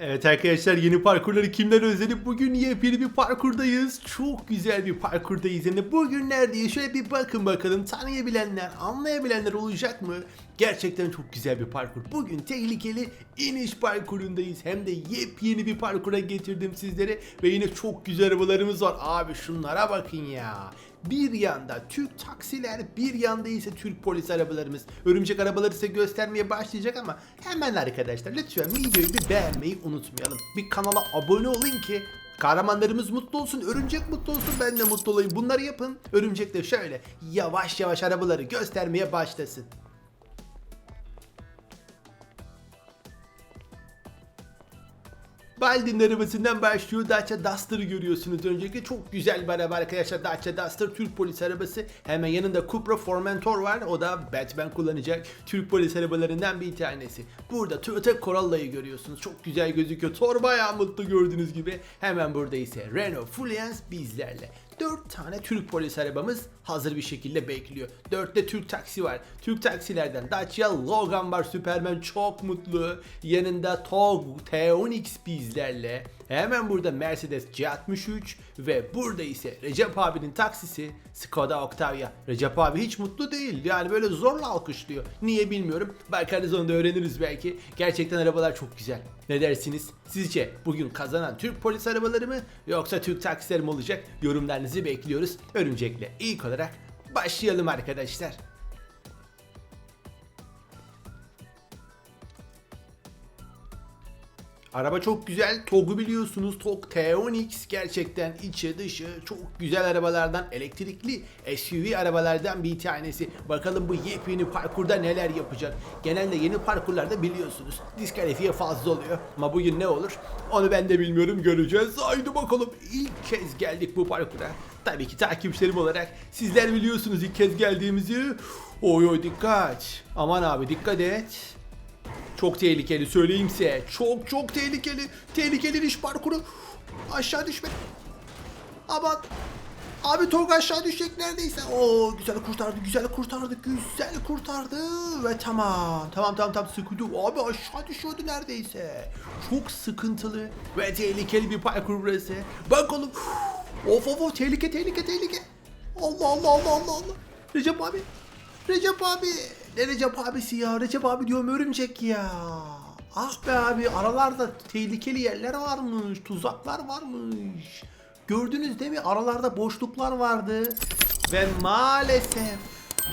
Evet arkadaşlar yeni parkurları kimler özledi? Bugün yepyeni bir parkurdayız. Çok güzel bir parkurdayız. De bugün neredeyiz? Şöyle bir bakın bakalım. Tanıyabilenler, anlayabilenler olacak mı? Gerçekten çok güzel bir parkur. Bugün tehlikeli iniş parkurundayız. Hem de yepyeni bir parkura getirdim sizlere. Ve yine çok güzel arabalarımız var. Abi şunlara bakın ya. Bir yanda Türk taksiler, bir yanda ise Türk polis arabalarımız. Örümcek arabaları size göstermeye başlayacak ama hemen arkadaşlar lütfen videoyu bir beğenmeyi unutmayalım. Bir kanala abone olun ki kahramanlarımız mutlu olsun, örümcek mutlu olsun, ben de mutlu olayım. Bunları yapın. Örümcek de şöyle yavaş yavaş arabaları göstermeye başlasın. Baldi'nin arabasından başlıyor. Dacia Duster'ı görüyorsunuz öncelikle. Çok güzel bir araba arkadaşlar. Dacia Duster Türk polis arabası. Hemen yanında Cupra Formentor var. O da Batman kullanacak Türk polis arabalarından bir tanesi. Burada Toyota Corolla'yı görüyorsunuz. Çok güzel gözüküyor. Thor bayağı mutlu gördüğünüz gibi. Hemen burada ise Renault Fluence bizlerle. 4 tane Türk polis arabamız hazır bir şekilde bekliyor. 4 de Türk taksi var. Türk taksilerden Dacia Logan var. Superman çok mutlu. Yanında TOG T10X bizlerle. Hemen burada Mercedes C63 ve burada ise Recep abinin taksisi Skoda Octavia. Recep abi hiç mutlu değil. Yani böyle zorla alkışlıyor. Niye bilmiyorum. Bakarız onu da öğreniriz belki. Gerçekten arabalar çok güzel. Ne dersiniz? Sizce bugün kazanan Türk polis arabaları mı yoksa Türk taksiler mi olacak? Yorumlarınızı bekliyoruz. Örümcekle ilk olarak başlayalım arkadaşlar. Araba çok güzel. TOG'u biliyorsunuz. TOG T10X gerçekten içi dışı çok güzel arabalardan, elektrikli SUV arabalardan bir tanesi. Bakalım bu yepyeni parkurda neler yapacak. Genelde yeni parkurlarda biliyorsunuz diskalifiye fazla oluyor. Ama bugün ne olur? Onu ben de bilmiyorum göreceğiz. Haydi bakalım. İlk kez geldik bu parkura. Tabii ki takipçilerim olarak sizler biliyorsunuz ilk kez geldiğimizi. Oy oy dikkat. Aman abi dikkat et. Çok tehlikeli söyleyeyim size. Çok çok tehlikeli. Tehlikeli iş parkuru. Aşağı düşme. Aman. Abi Tolga aşağı düşecek neredeyse. Oo güzel kurtardı, güzel kurtardı, güzel kurtardı ve tamam. Tamam tamam tamam sıkıldı. Abi aşağı düşüyordu neredeyse. Çok sıkıntılı ve tehlikeli bir parkur burası. Bakalım. Of of of tehlike tehlike tehlike. Allah Allah Allah Allah Allah. Recep abi. Recep abi. Ne Recep abisi ya? Recep abi diyorum örümcek ya. Ah be abi aralarda tehlikeli yerler varmış. Tuzaklar varmış. Gördünüz değil mi? Aralarda boşluklar vardı. Ve maalesef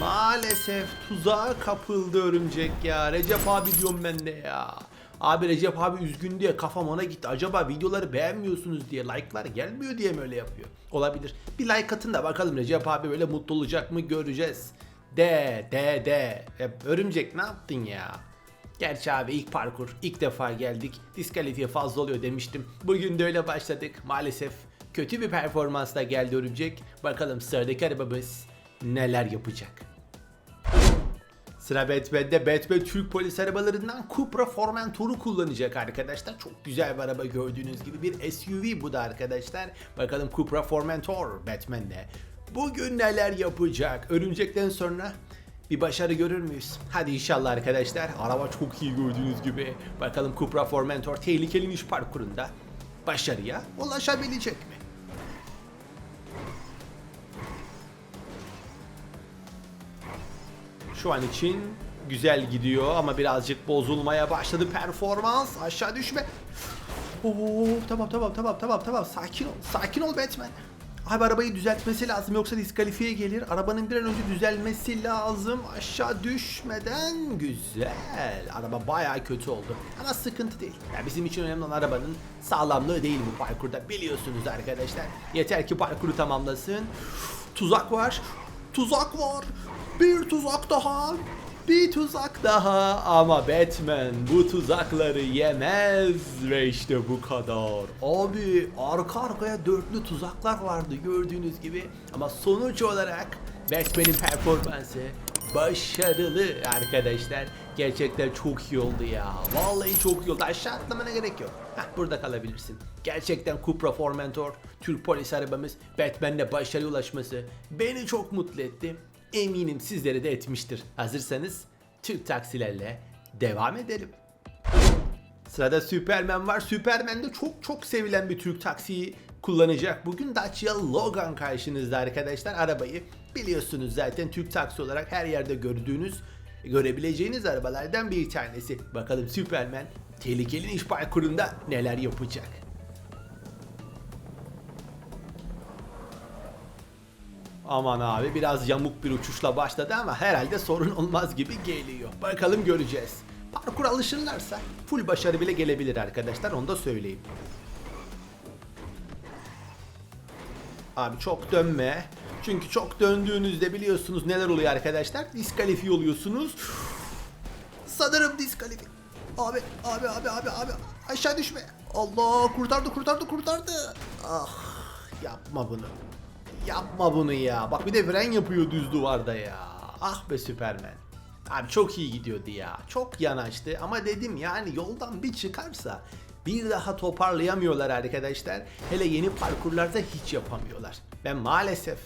maalesef tuzağa kapıldı örümcek ya. Recep abi diyorum ben de ya. Abi Recep abi üzgün diye kafam ona gitti. Acaba videoları beğenmiyorsunuz diye like'lar gelmiyor diye mi öyle yapıyor? Olabilir. Bir like atın da bakalım Recep abi böyle mutlu olacak mı göreceğiz. De de de. Ya, örümcek ne yaptın ya? Gerçi abi ilk parkur ilk defa geldik. Diskalifiye fazla oluyor demiştim. Bugün de öyle başladık. Maalesef kötü bir performansla geldi örümcek. Bakalım sıradaki arabamız neler yapacak. Sıra Batman'de Batman Türk polis arabalarından Cupra Formentor'u kullanacak arkadaşlar. Çok güzel bir araba gördüğünüz gibi bir SUV bu da arkadaşlar. Bakalım Cupra Formentor Batman'de. Bugün neler yapacak? Örümcekten sonra bir başarı görür müyüz? Hadi inşallah arkadaşlar. Araba çok iyi gördüğünüz gibi. Bakalım Cupra Formentor tehlikeli iş parkurunda başarıya ulaşabilecek mi? Şu an için güzel gidiyor ama birazcık bozulmaya başladı performans. Aşağı düşme. Oo, tamam tamam tamam tamam tamam sakin ol. Sakin ol Batman. Abi arabayı düzeltmesi lazım yoksa diskalifiye gelir. Arabanın bir an önce düzelmesi lazım. Aşağı düşmeden güzel. Araba bayağı kötü oldu. Ama sıkıntı değil. Ya bizim için önemli olan arabanın sağlamlığı değil bu parkurda. Biliyorsunuz arkadaşlar. Yeter ki parkuru tamamlasın. Tuzak var. Tuzak var. Bir tuzak daha. Bir tuzak daha ama Batman bu tuzakları yemez ve işte bu kadar. Abi arka arkaya dörtlü tuzaklar vardı gördüğünüz gibi ama sonuç olarak Batman'in performansı başarılı arkadaşlar. Gerçekten çok iyi oldu ya. Vallahi çok iyi oldu. Aşağı atlamana gerek yok. Hah burada kalabilirsin. Gerçekten Cupra Formentor, Türk polis arabamız Batman'le başarıya ulaşması beni çok mutlu etti. Eminim sizleri de etmiştir. Hazırsanız Türk taksilerle devam edelim. Sırada Superman var. Superman de çok çok sevilen bir Türk taksiyi kullanacak. Bugün Dacia Logan karşınızda arkadaşlar. Arabayı biliyorsunuz zaten Türk taksi olarak her yerde gördüğünüz, görebileceğiniz arabalardan bir tanesi. Bakalım Superman tehlikeli iş parkurunda neler yapacak. Aman abi biraz yamuk bir uçuşla başladı ama herhalde sorun olmaz gibi geliyor. Bakalım göreceğiz. Parkur alışırlarsa full başarı bile gelebilir arkadaşlar onu da söyleyeyim. Abi çok dönme. Çünkü çok döndüğünüzde biliyorsunuz neler oluyor arkadaşlar. Diskalifiye oluyorsunuz. Sanırım diskalifiye. Abi abi abi abi abi aşağı düşme. Allah kurtardı kurtardı kurtardı. Ah yapma bunu. Yapma bunu ya. Bak bir de fren yapıyor düz duvarda ya. Ah be Süpermen. Abi çok iyi gidiyordu ya. Çok yanaştı ama dedim yani yoldan bir çıkarsa bir daha toparlayamıyorlar arkadaşlar. Hele yeni parkurlarda hiç yapamıyorlar. Ben maalesef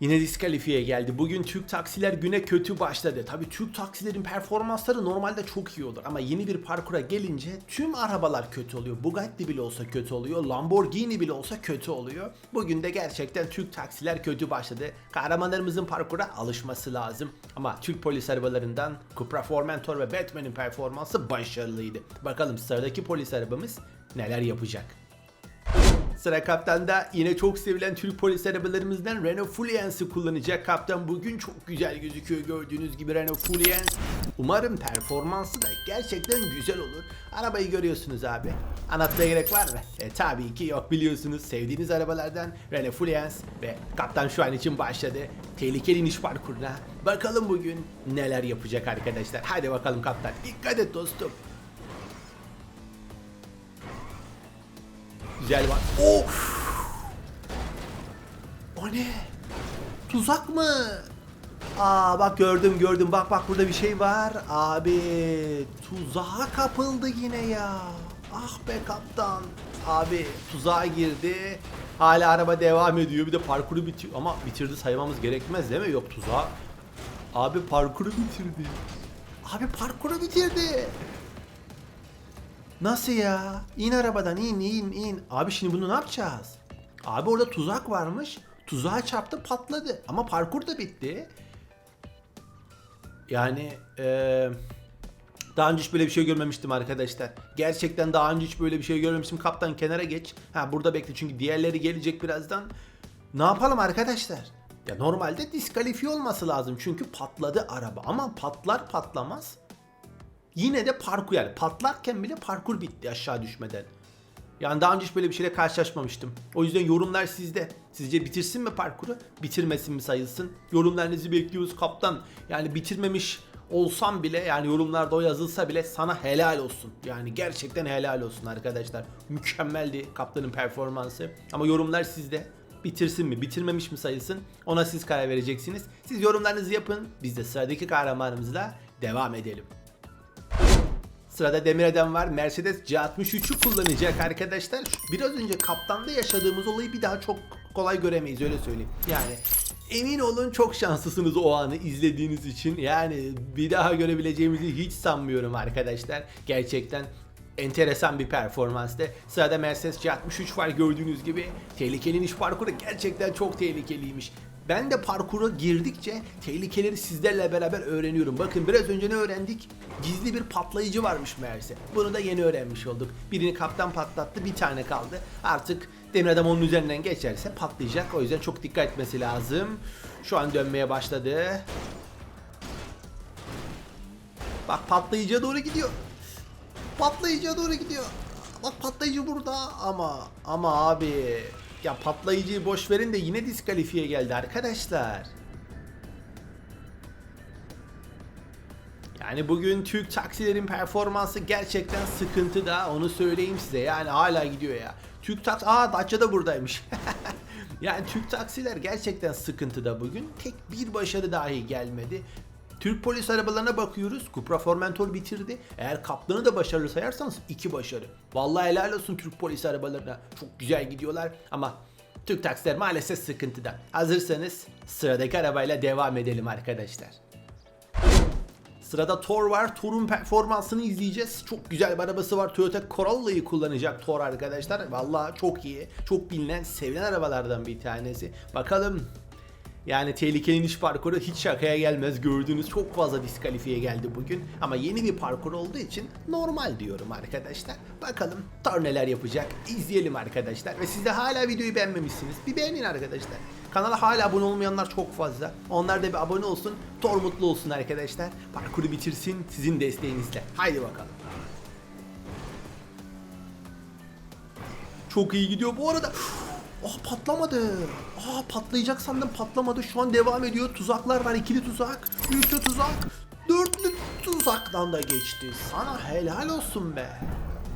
Yine diskalifiye geldi. Bugün Türk taksiler güne kötü başladı. Tabi Türk taksilerin performansları normalde çok iyi olur. Ama yeni bir parkura gelince tüm arabalar kötü oluyor. Bugatti bile olsa kötü oluyor. Lamborghini bile olsa kötü oluyor. Bugün de gerçekten Türk taksiler kötü başladı. Kahramanlarımızın parkura alışması lazım. Ama Türk polis arabalarından Cupra Formentor ve Batman'in performansı başarılıydı. Bakalım sıradaki polis arabamız neler yapacak. Sıra kaptanda yine çok sevilen Türk polis arabalarımızdan Renault Fluence'ı kullanacak. Kaptan bugün çok güzel gözüküyor gördüğünüz gibi Renault Fluence. Umarım performansı da gerçekten güzel olur. Arabayı görüyorsunuz abi. Anlatmaya gerek var mı? E tabii ki yok biliyorsunuz sevdiğiniz arabalardan Renault Fluence ve kaptan şu an için başladı. Tehlikeli iniş parkuruna. Bakalım bugün neler yapacak arkadaşlar. Hadi bakalım kaptan. Dikkat et dostum. Güzel var. Of! O ne? Tuzak mı? Aa bak gördüm gördüm. Bak bak burada bir şey var. Abi tuzağa kapıldı yine ya. Ah be kaptan. Abi tuzağa girdi. Hala araba devam ediyor. Bir de parkuru bitiyor. Ama bitirdi saymamız gerekmez değil mi? Yok tuzağa. Abi parkuru bitirdi. Abi parkuru bitirdi. Nasıl ya? İn arabadan in in in. Abi şimdi bunu ne yapacağız? Abi orada tuzak varmış. Tuzağa çarptı patladı. Ama parkur da bitti. Yani eee daha önce hiç böyle bir şey görmemiştim arkadaşlar. Gerçekten daha önce hiç böyle bir şey görmemiştim. Kaptan kenara geç. Ha burada bekle çünkü diğerleri gelecek birazdan. Ne yapalım arkadaşlar? Ya normalde diskalifiye olması lazım çünkü patladı araba ama patlar patlamaz yine de parkur yani patlarken bile parkur bitti aşağı düşmeden. Yani daha önce hiç böyle bir şeyle karşılaşmamıştım. O yüzden yorumlar sizde. Sizce bitirsin mi parkuru? Bitirmesin mi sayılsın? Yorumlarınızı bekliyoruz kaptan. Yani bitirmemiş olsam bile yani yorumlarda o yazılsa bile sana helal olsun. Yani gerçekten helal olsun arkadaşlar. Mükemmeldi kaptanın performansı. Ama yorumlar sizde. Bitirsin mi, bitirmemiş mi sayılsın? Ona siz karar vereceksiniz. Siz yorumlarınızı yapın. Biz de sıradaki kahramanımızla devam edelim. Sırada Demir Adam var. Mercedes C63'ü kullanacak arkadaşlar. Biraz önce kaptanda yaşadığımız olayı bir daha çok kolay göremeyiz öyle söyleyeyim. Yani emin olun çok şanslısınız o anı izlediğiniz için. Yani bir daha görebileceğimizi hiç sanmıyorum arkadaşlar. Gerçekten enteresan bir performanstı. Sırada Mercedes C63 var gördüğünüz gibi. Tehlikeli iş parkuru gerçekten çok tehlikeliymiş. Ben de parkura girdikçe tehlikeleri sizlerle beraber öğreniyorum. Bakın biraz önce ne öğrendik? Gizli bir patlayıcı varmış meğerse. Bunu da yeni öğrenmiş olduk. Birini kaptan patlattı, bir tane kaldı. Artık demir adam onun üzerinden geçerse patlayacak. O yüzden çok dikkat etmesi lazım. Şu an dönmeye başladı. Bak patlayıcıya doğru gidiyor. Patlayıcıya doğru gidiyor. Bak patlayıcı burada ama ama abi ya patlayıcıyı boş verin de yine diskalifiye geldi arkadaşlar. Yani bugün Türk taksilerin performansı gerçekten sıkıntı da onu söyleyeyim size. Yani hala gidiyor ya. Türk taksi... Aa Dacia da buradaymış. yani Türk taksiler gerçekten sıkıntıda bugün. Tek bir başarı dahi gelmedi. Türk polis arabalarına bakıyoruz. Cupra Formentor bitirdi. Eğer kaplanı da başarılı sayarsanız iki başarı. Vallahi helal olsun Türk polis arabalarına. Çok güzel gidiyorlar ama Türk taksiler maalesef sıkıntıda. Hazırsanız sıradaki arabayla devam edelim arkadaşlar. Sırada Thor var. Thor'un performansını izleyeceğiz. Çok güzel bir arabası var. Toyota Corolla'yı kullanacak Thor arkadaşlar. Vallahi çok iyi. Çok bilinen, sevilen arabalardan bir tanesi. Bakalım yani tehlikeli iniş parkuru hiç şakaya gelmez. Gördüğünüz çok fazla diskalifiye geldi bugün. Ama yeni bir parkur olduğu için normal diyorum arkadaşlar. Bakalım Thor neler yapacak. İzleyelim arkadaşlar. Ve siz de hala videoyu beğenmemişsiniz. Bir beğenin arkadaşlar. Kanala hala abone olmayanlar çok fazla. Onlar da bir abone olsun. Thor mutlu olsun arkadaşlar. Parkuru bitirsin sizin desteğinizle. Haydi bakalım. Çok iyi gidiyor bu arada. Ah patlamadı. Aa patlayacak sandım patlamadı. Şu an devam ediyor. Tuzaklar var. ikili tuzak. Üçlü tuzak. Dörtlü tuzaktan da geçti. Sana helal olsun be.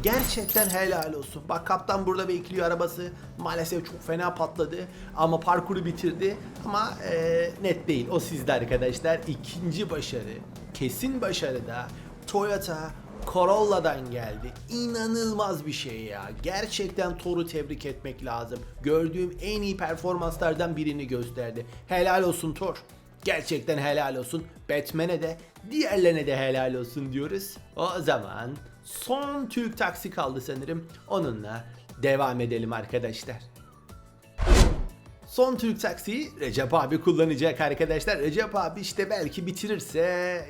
Gerçekten helal olsun. Bak kaptan burada bekliyor arabası. Maalesef çok fena patladı. Ama parkuru bitirdi. Ama eee, net değil. O sizde arkadaşlar. İkinci başarı. Kesin başarı da Toyota Corolla'dan geldi. İnanılmaz bir şey ya. Gerçekten Thor'u tebrik etmek lazım. Gördüğüm en iyi performanslardan birini gösterdi. Helal olsun Thor. Gerçekten helal olsun. Batman'e de diğerlerine de helal olsun diyoruz. O zaman son Türk taksi kaldı sanırım. Onunla devam edelim arkadaşlar. Son Türk taksiyi Recep abi kullanacak arkadaşlar. Recep abi işte belki bitirirse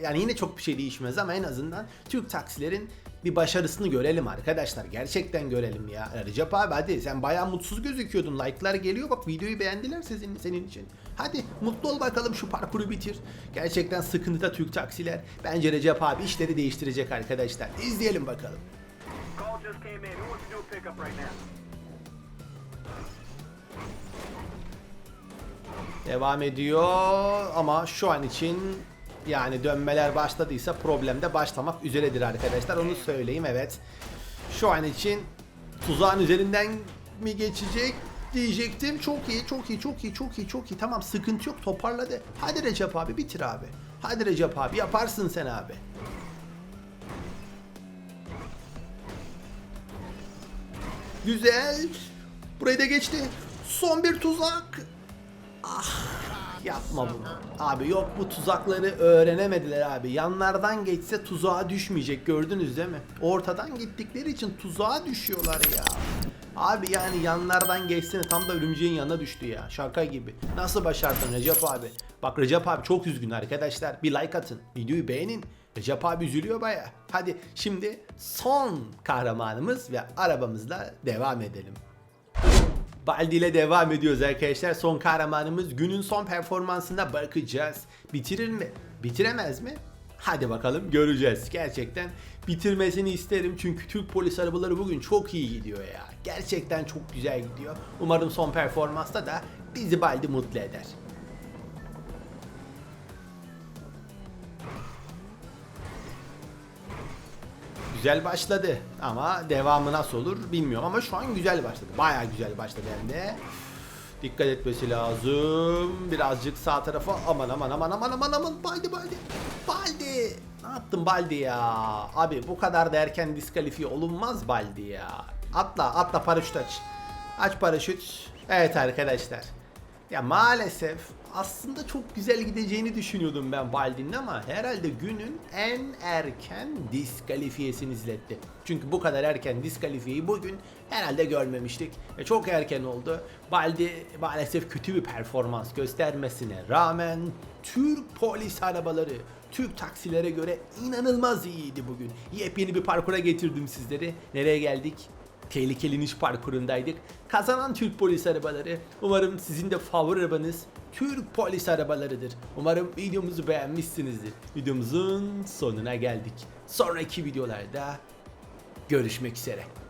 yani yine çok bir şey değişmez ama en azından Türk taksilerin bir başarısını görelim arkadaşlar. Gerçekten görelim ya. Recep abi hadi sen bayağı mutsuz gözüküyordun. Like'lar geliyor bak videoyu beğendiler sizin, senin için. Hadi mutlu ol bakalım şu parkuru bitir. Gerçekten sıkıntıda Türk taksiler. Bence Recep abi işleri değiştirecek arkadaşlar. İzleyelim bakalım. Call just came in. Who wants to do a? Devam ediyor ama şu an için yani dönmeler başladıysa problem de başlamak üzeredir arkadaşlar. Onu söyleyeyim evet. Şu an için tuzağın üzerinden mi geçecek diyecektim. Çok iyi, çok iyi, çok iyi, çok iyi, çok iyi. Tamam sıkıntı yok toparladı. Hadi Recep abi bitir abi. Hadi Recep abi yaparsın sen abi. Güzel. Burayı da geçti. Son bir tuzak. Ah yapma bunu. Abi yok bu tuzakları öğrenemediler abi. Yanlardan geçse tuzağa düşmeyecek gördünüz değil mi? Ortadan gittikleri için tuzağa düşüyorlar ya. Abi yani yanlardan geçsene tam da örümceğin yanına düştü ya. Şaka gibi. Nasıl başardın Recep abi? Bak Recep abi çok üzgün arkadaşlar. Bir like atın. Videoyu beğenin. Recep abi üzülüyor baya. Hadi şimdi son kahramanımız ve arabamızla devam edelim. Baldi ile devam ediyoruz arkadaşlar. Son kahramanımız günün son performansına bakacağız. Bitirir mi? Bitiremez mi? Hadi bakalım göreceğiz. Gerçekten bitirmesini isterim çünkü Türk polis arabaları bugün çok iyi gidiyor ya. Gerçekten çok güzel gidiyor. Umarım son performansta da bizi Baldi mutlu eder. Güzel başladı ama devamı nasıl olur bilmiyorum ama şu an güzel başladı. Bayağı güzel başladı hem de. Dikkat etmesi lazım. Birazcık sağ tarafa. Aman aman aman aman aman aman. Baldi Baldi. Baldi. Ne yaptın Baldi ya? Abi bu kadar da erken diskalifiye olunmaz Baldi ya. Atla atla paraşüt aç. Aç paraşüt. Evet arkadaşlar. Ya maalesef aslında çok güzel gideceğini düşünüyordum ben Baldi'nin ama herhalde günün en erken diskalifiyesini izletti. Çünkü bu kadar erken diskalifiyeyi bugün herhalde görmemiştik. Ve çok erken oldu. Baldi maalesef kötü bir performans göstermesine rağmen Türk polis arabaları Türk taksilere göre inanılmaz iyiydi bugün. Yepyeni bir parkura getirdim sizleri. Nereye geldik? Tehlikeli iniş parkurundaydık. Kazanan Türk polis arabaları. Umarım sizin de favori arabanız Türk polis arabalarıdır. Umarım videomuzu beğenmişsinizdir. Videomuzun sonuna geldik. Sonraki videolarda görüşmek üzere.